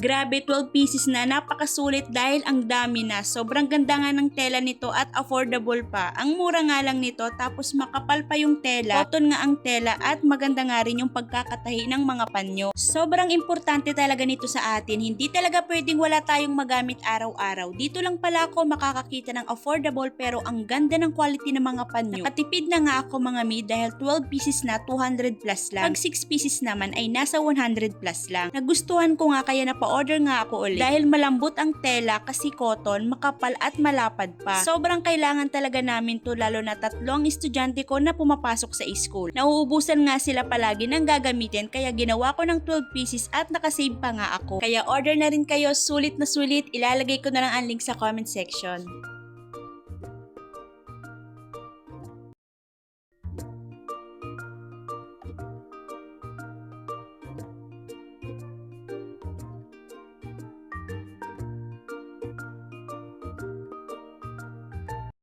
Grabe 12 pieces na napakasulit dahil ang dami na. Sobrang ganda nga ng tela nito at affordable pa. Ang mura nga lang nito tapos makapal pa yung tela. Cotton nga ang tela at maganda nga rin yung pagkakatahi ng mga panyo. Sobrang importante talaga nito sa atin. Hindi talaga pwedeng wala tayong magamit araw-araw. Dito lang pala ako makakakita ng affordable pero ang ganda ng quality ng mga panyo. Nakatipid na nga ako mga mi dahil 12 pieces na 200 plus lang. Pag 6 pieces naman ay nasa 100 plus lang. Nagustuhan ko nga kaya napa-order nga ako ulit. Dahil malambot ang tela kasi cotton, makapal at malapad pa. Sobrang kailangan talaga namin to lalo na tatlo ang estudyante ko na pumapasok sa school. Nauubusan nga sila palagi ng gagamitin kaya ginawa ko ng 12 pieces at nakasave pa nga ako. Kaya order na rin kayo, sulit na sulit. Ilalagay ko na lang ang link sa comment section.